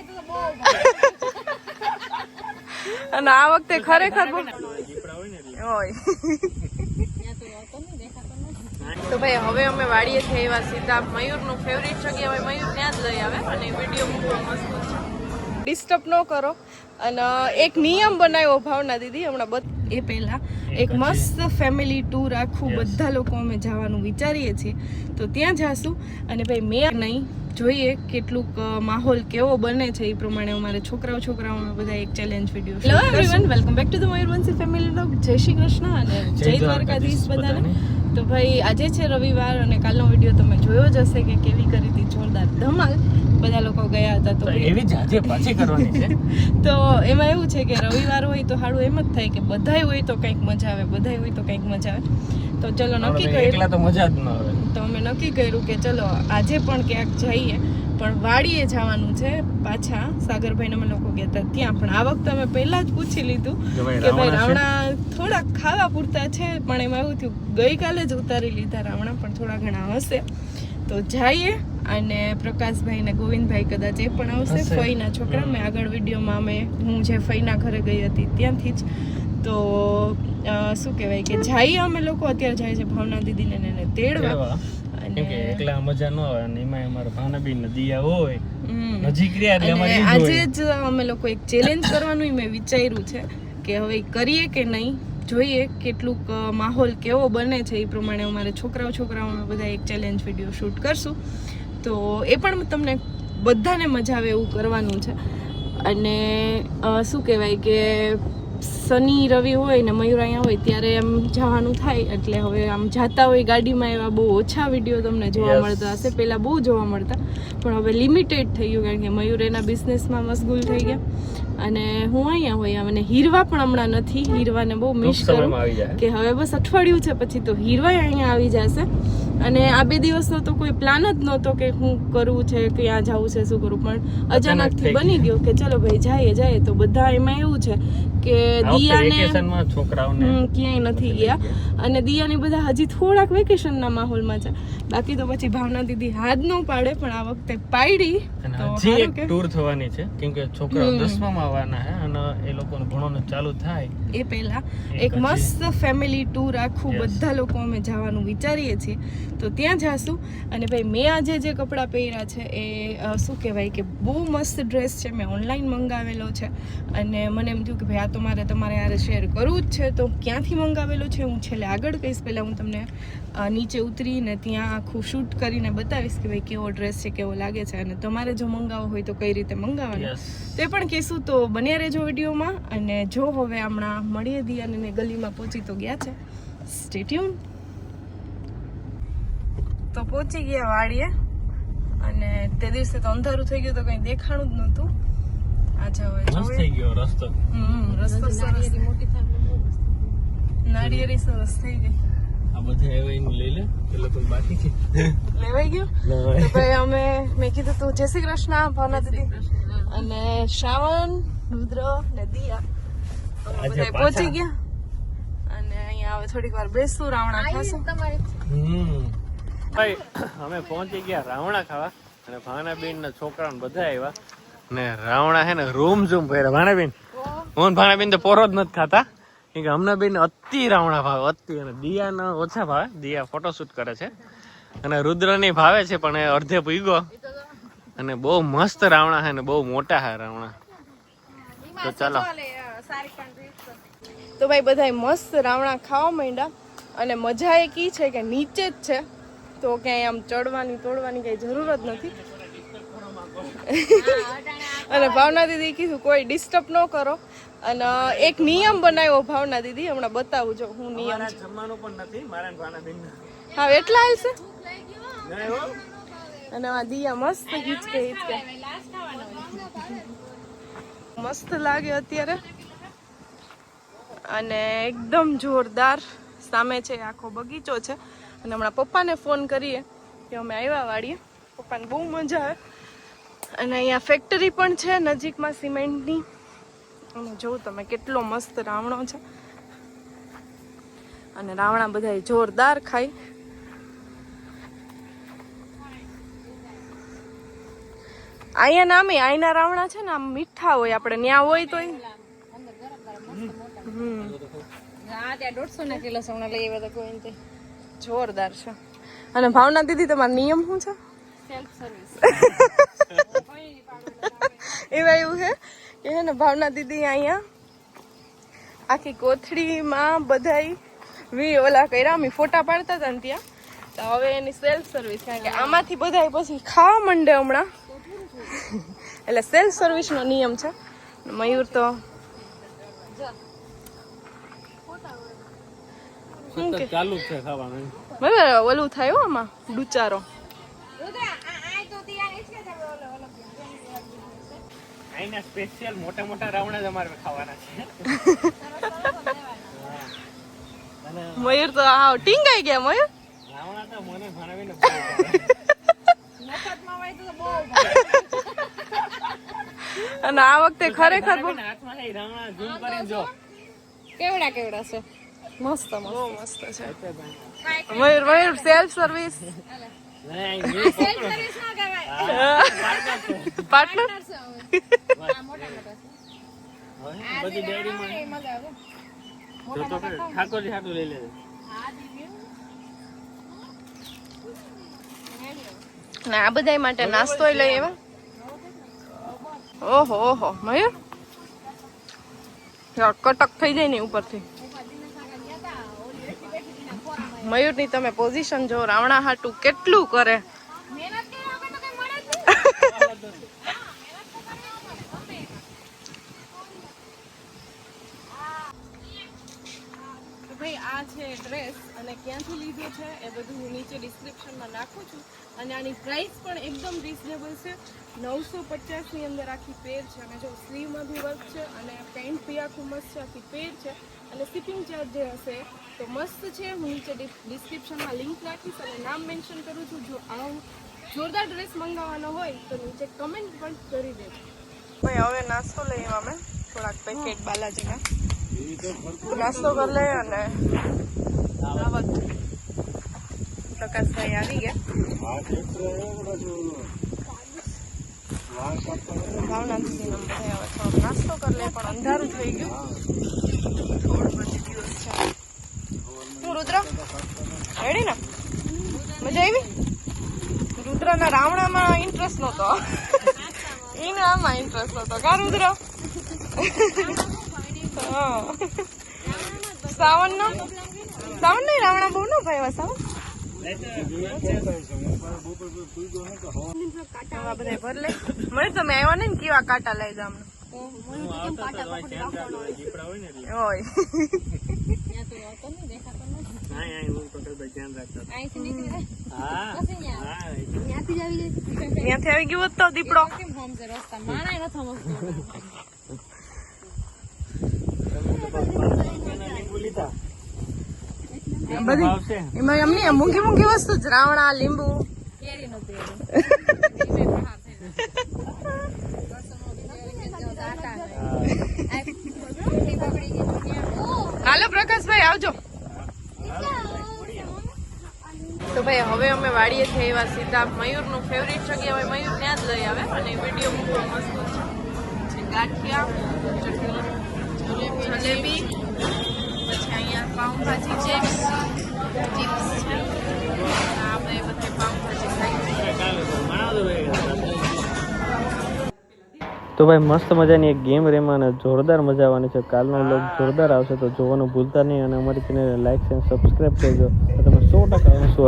અને આ વખતે ખરેખર તો ભાઈ, હવે અમે વાડીએ થઈ એવા સીધા મયુરનું ફેવરિટ જગ્યા મયુર ત્યાં જ લઈ આવે અને વીડિયો મૂકવા મસ્ત ડિસ્ટર્બ ન કરો. અને એક નિયમ બનાવ્યો ભાવના દીદી હમણાં બધ એ પહેલા. એક મસ્ત ફેમિલી ટૂર આખું બધા લોકો અમે જવાનું વિચારીએ છીએ. તો ત્યાં જાશું. અને ભાઈ મેં નહીં જોઈએ કેટલુંક માહોલ કેવો બને છે એ પ્રમાણે અમારે છોકરાઓ છોકરાઓ બધા એક challenge video hello everyone welcome back to the Mayurvanshi family blog જય શ્રી કૃષ્ણ અને જય દ્વારકાધીશ બધાને. તો ભાઈ આજે છે રવિવાર અને કાલનો વીડિયો તમે જોયો જ હશે કે કેવી કરી હતી જોરદાર ધમાલ. બધા લોકો ગયા હતા તો એવી જાજે પાછી કરવાની છે? તો એમાં એવું છે કે રવિવાર હોય તો સારું એમ જ થાય કે બધાય હોય તો કંઈક મજા આવે બધાય હોય તો કંઈક મજા આવે. તો ચલો નક્કી કર્યું એકલા તો મજા જ ન આવે. તો અમે નક્કી કર્યું કે ચલો આજે પણ ક્યાંક જઈએ પણ વાડીએ જવાનું છે પાછા. સાગરભાઈને અમે લોકો ગયા હતા ત્યાં પણ આ વખતે અમે પહેલા જ પૂછી લીધું કે ભાઈ? રાવણા થોડા ખાવા પૂરતા છે પણ એમાં એવું થયું ગઈકાલે જ ઉતારી લીધા રાવણા પણ થોડા ઘણા હશે. તો જઈએ અને પ્રકાશભાઈ ને ગોવિંદભાઈ કદાચ એ પણ આવશે. ફઈના છોકરા મેં આગળ વિડીયોમાં અમે હું જે ફઈના ઘરે ગઈ હતી ત્યાંથી જ. તો શું કહેવાય કે જઈએ અમે લોકો અત્યારે જાય છે ભાવના દીદીને ને એને તેડવા. એકલા મજા ન આવે અને એમાં અમારા ભાનાબેન દિયા હોય. નજીક રહ્યા એટલે આજે જ અમે લોકો એક ચેલેન્જ કરવાનું મેં વિચાર્યું છે કે હવે કરીએ કે નહીં? જોઈએ કેટલુંક માહોલ કેવો બને છે એ પ્રમાણે અમારે છોકરાઓ છોકરાઓમાં બધા એક ચેલેન્જ વીડિયો શૂટ કરશું. તો એ પણ તમને બધાને મજા આવે એવું કરવાનું છે. અને શું કહેવાય કે શનિ રવિ હોય ને મયુર અહીંયા હોય ત્યારે એમ જવાનું થાય. એટલે હવે આમ જતા હોય ગાડીમાં એવા બહુ ઓછા વીડિયો તમને જોવા મળતા હશે. પહેલાં બહુ જોવા મળતા. પણ હવે લિમિટેડ થઈ ગયું કારણ કે મયુર એના બિઝનેસમાં મશગુલ થઈ ગયા. અને હું અહીંયા હોય અને હીરવા પણ હમણાં નથી. હીરવાને બહુ મિસ કરું. કે હવે બસ અઠવાડિયું છે પછી તો હીરવાય અહીંયા આવી જશે. અને આ બે દિવસનો તો કોઈ પ્લાન જ નહોતો કે હું કરવું છે ક્યાં જવું છે શું કરવું પણ અચાનકથી બની ગયો. કે ચલો ભાઈ જઈએ જઈએ. તો બધા એમાં એવું છે કે દિયાને છોકરાઓને ક્યાંય નથી ગયા. અને દિયાની બધા હજી થોડાક વેકેશનના માહોલમાં છે. બાકી તો પછી ભાવના દીદી હાથ ન પાડે પણ આ વખતે પાડી. હજી એક ટૂર થવાની છે. કેમ કે છોકરાઓ. દસમામાં આવવાના છે અને એ લોકોનું ભણવાનું ચાલુ થાય. એ પહેલા એક મસ્ત ફેમિલી ટૂર આખું બધા લોકો અમે જવાનું વિચારીએ છીએ. તો ત્યાં જાશું. અને ભાઈ મેં આજે જે કપડાં પહેર્યા છે એ શું કહેવાય કે બહુ મસ્ત ડ્રેસ છે. મેં ઓનલાઈન મંગાવેલો છે. અને મને એમ થયું કે ભાઈ આ તો મારે તમારે યારે શેર કરવું જ છે. તો ક્યાંથી મંગાવેલો છે? હું છેલ્લે આગળ કહીશ. પહેલાં હું તમને નીચે ઉતરીને ત્યાં આખું શૂટ કરીને બતાવીશ કે ભાઈ કેવો ડ્રેસ છે કેવો લાગે છે. અને તમારે જો મંગાવવો હોય તો કઈ રીતે મંગાવવાનો? તે પણ કહીશું. તો બન્યા રહેજો વિડીયોમાં. અને જો હવે હમણાં મળીએ દિયાને અને ગલીમાં પહોંચી તો ગયા છે. સ્ટેટ્યુન તો પહોંચી ગયા વાડીએ. અને તે દિવસે તો અંધારું થઈ ગયું તો કંઈ દેખાણું જ નહોતું. આજે હવે જોઈએ. થઈ ગયો રસ્તો. હમ રસ્તો સરસ. નાળિયેરી સરસ થઈ ગઈ. આ બધા હવે એનું લઈ લે. એ લોકો બાકી છે. લેવાઈ ગયું? તો ભાઈ અમે મેં કીધું તું જય શ્રી કૃષ્ણ ભાવના દીદી. અને શ્રાવણ રુદ્ર ને દિયા. અમે બધા પહોંચી ગયા. અને અહીંયા હવે થોડીક વાર બેસું રાવણા ખાશું. હમ. ભાઈ અમે પહોંચી ગયા રાવણા ખાવા અને ભાણાબેન ના છોકરા બધા આવ્યા ને રાવણા હે ને રૂમ ઝૂમ ફેરા ભાણાબેન હું ભાણાબેન તો પોરો જ નથી ખાતા. કેમ કે હમણાં બેન અતિ રાવણા ભાવે અતિ. અને દિયાના ઓછા ભાવે. દિયા ફોટોશૂટ કરે છે. અને રુદ્રની ભાવે છે પણ એ અડધે પીગો અને બહુ મસ્ત રાવણા હે ને બહુ મોટા હે રાવણા. તો ચાલો. તો ભાઈ બધાય મસ્ત રાવણા ખાવા માંડ્યા. અને મજા એક ઈ છે કે નીચે જ છે. તો ક્યાંય આમ ચડવાની તોડવાની કઈ જરૂર જ નથી. અને ભાવના દીદી કીધું કોઈ ડિસ્ટર્બ ન કરો. અને એક નિયમ બનાવ્યો ભાવના દીદી હમણાં બતાવું જો હું નિયમ. જમવાનું પણ નથી મારા ભાણાબેન હા એટલા હાલશે અને આ દિયા મસ્ત હિચકે હિચકે મસ્ત લાગે અત્યારે. અને એકદમ જોરદાર સામે છે આખો બગીચો છે. અને હમણાં પપ્પાને ફોન કરીએ કે અમે આવ્યા વાળીએ. પપ્પાને બહુ મજા આવે. અને અહીંયા ફેક્ટરી પણ છે નજીકમાં સિમેન્ટની. અને જોઉં તમે કેટલો મસ્ત રાવણો છે. અને રાવણા બધા જોરદાર ખાય. અહીંયા નામે અહીંના રાવણા છે ને આમ મીઠા હોય આપણે ન્યા હોય તોય. હમ. હા ત્યાં દોઢસો ના કિલો સોના લઈ આવ્યા હતા કોઈ જોરદાર છે. અને ભાવના દીદી તમારો નિયમ શું છે? સેલ્ફ સર્વિસ એવા એવું છે કે હે ને ભાવના દીદી અહીંયા આખી કોથળીમાં બધાય વી ઓલા કર્યા અમે ફોટા પાડતા હતા ને ત્યાં. તો હવે એની સેલ્ફ સર્વિસ કારણ કે આમાંથી બધાય પછી ખાવા માંડે હમણાં. એટલે સેલ્ફ સર્વિસનો નિયમ છે. મયુર તો સતત ચાલુ જ છે ખાવાનું. બરાબર ઓલું થાય હો આમાં ડુચારો. અહીંના સ્પેશિયલ મોટા મોટા રાવણા જ અમારે ખાવાના છે. મયુર તો આ ટીંગાઈ ગયા મયુર? રાવણા તો મને ભણાવીને અને આ વખતે ખરેખર બહુ હાથમાં રાવણા ઝૂમ કરીને જો. કેવડા કેવડા છે? મસ્ત મસ્ત બહુ મસ્ત છે મયુર મયુર સેલ્ફ સર્વિસ નહીં, નહીં પકડો. હા, પાર્ટનર હવે બધી ડેરીમાં જો તો ખરી, ઠાકોરજી હાટું લઈ લેજે ને આ બધા માટે નાસ્તો લઈ એવા ઓહો ઓહો મયુર યાર, કટક થઈ જાય ને ઉપરથી. મયુરની તમે પોઝિશન જો રાવણા હાટું કેટલું કરે. ભાઈ, આ છે ડ્રેસ અને ક્યાંથી લીધો છે એ બધું હું નીચે ડિસ્ક્રિપ્શનમાં નાખું છું. અને આની પ્રાઇસ પણ એકદમ રિઝનેબલ છે. નવસો પચાસની અંદર આખી પેર છે. અને જો સ્લીવમાં બી વર્ક છે અને પેન્ટ બી આખું છે આખી પેર છે. અને શિપિંગ ચાર્જ જે હશે તો મસ્ત છે. હું નીચે ડિસ્ક્રિપ્શનમાં લિંક રાખીશ અને નામ મેન્શન કરું છું. જો આ જોરદાર ડ્રેસ મંગાવવાનો હોય તો નીચે કમેન્ટ પણ કરી દેજો. ભાઈ હવે નાસ્તો લઈએ અમે. થોડાક પેકેટ બાલાજીના. નાસ્તો કરી લઈએ અને પ્રકાશભાઈ આવી ગયા. ભાવના દીદીનો બધા હવે થોડો નાસ્તો કરી પણ અંધારું થઈ ગયું રુદ્ર રેડી ને મજા આવી રુદ્રના રાવણામાં ઇન્ટરેસ્ટ નહોતો એને ઇન્ટરેસ્ટ નહોતો કા રુદ્ર હા સાવન નહીં રાવણા બહુ નો ભાઈ સાવન મને તમે આવ્યા ને કેવા કાંટા લઈ જાવ હું આવતો તો તો ધ્યાન રાખજો દીપડા હોય ને એટલે. હોય હા અહીં હું પટેલભાઈ ધ્યાન રાખતા હતા. અહીંથી નીકળી હા હા ત્યાંથી જ આવી ગયું તો દીપડો રસ્તા માણાય નથી સમજતું લીંબુ લીધા બધી એમાં એમની મૂંઘી મૂંઘી વસ્તુ જ રાવણા લીંબુ. હાલો પ્રકાશભાઈ આવજો. તો ભાઈ હવે અમે વાડીએ છીએ એવા સીધા. મયુરનું ફેવરિટ જગ્યા હોય મયુર ત્યાં જ લઈ આવે અને વીડિયો મૂકવો મસ્ત છે. ગાંઠિયા જલેબી પાઉંભાજી ચિપ્સ ચિપ્સ છે આપણે બધે પાઉંભાજી ખાઈ તો ભાઈ મસ્ત મજાની એક ગેમ રેમાં અને જોરદાર મજા આવવાની છે. કાલનો લોક જોરદાર આવશે તો જોવાનું ભૂલતા નહીં અને અમારી ચેનલને લાઈક અને સબસ્ક્રાઈબ કરજો. તો તમે સો ટકા શું